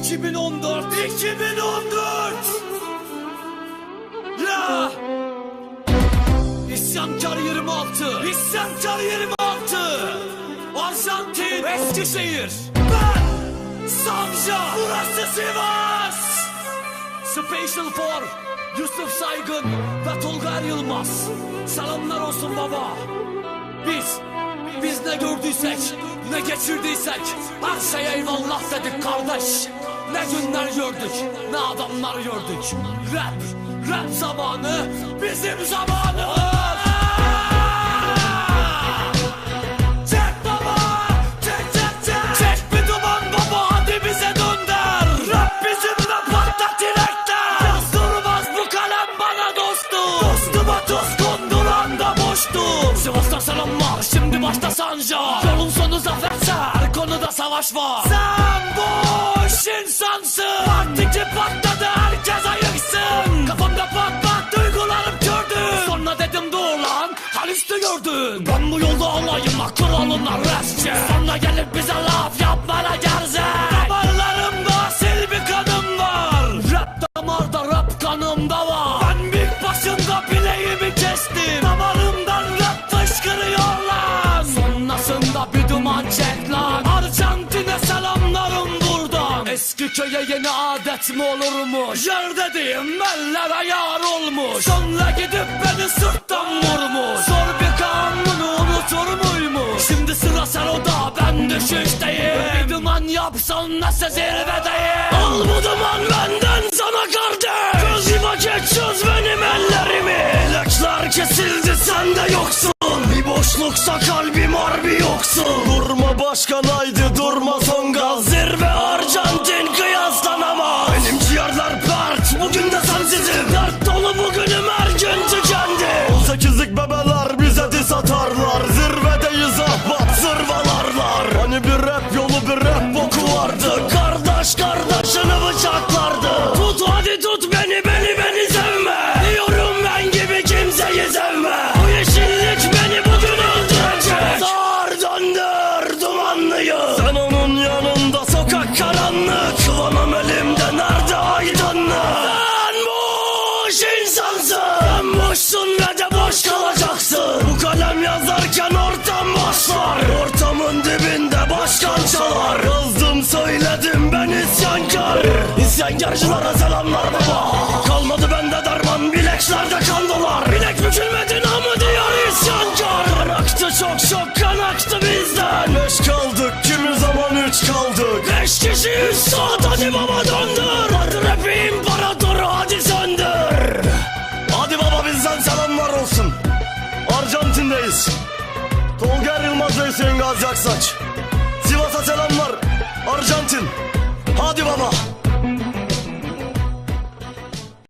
2014 2014 Ya! İsyankar 26 İsyankar 26 Arjantin Eskişehir. Ben Samca Burası Sivas. Special for Yusuf Saygın ve Tolga Yılmaz. Selamlar olsun baba. Biz biz ne gördüysek, ne geçirdiysek her şeye eyvallah dedik kardeş. Ne günler gördük, ne adamlar gördük. Rap, rap zamanı bizim zamanımız. Yolun sonu zaferse her konuda savaş var. Sen boş insansın. Partikçi patladı, herkes ayıksın. Kafamda pat pat duygularım kördü. Sonra dedim dur lan, hal üstü gördün. Ben bu yolda olayım bak kralına rapçi. Sonra gelip bize laf yapmana gerze. Damarlarımda sil bir kanım var. Rap damarda rap kanımda var. Ben büyük başında bileğimi kestim. Bir duman çek lan. Arjantin'e selamlarım buradan. Eski köye yeni adet mi olurmuş? Yer dediğim ellere yar olmuş. Sonra gidip beni sırttan vurmuş. Zor bir kanunu unutur muymuş? Şimdi sıra seroda ben düşüşteyim. Bir duman yapsan nasıl zirvedeyim? Al bu duman benden sana kardeş. Göz yuma çöz benim ellerimi. İlaçlar kesildi sen de yoksun. Bir boşluksa kalbim. Durma başkan haydi insansın boşsun ve de boş kalacaksın. Bu kalem yazarken ortam başlar Ortamın dibinde başkan çalar. Yazdım söyledim ben isyankar. İsyankarcılara selamlar baba. Kalmadı bende derman bileklerde kan dolar. Bilek bükülmedi namı diyor isyankar. Kan aktı çok çok kan aktı bizden. Beş kaldık kimi zaman üç kaldık. Beş kişiyiz saat hadi baba döndür. Hadi rap imparatoru hadi söndür Yılmaz'la Hüseyin Gazi Aksaç. Sivas'a selamlar. Arjantin. Hadi baba.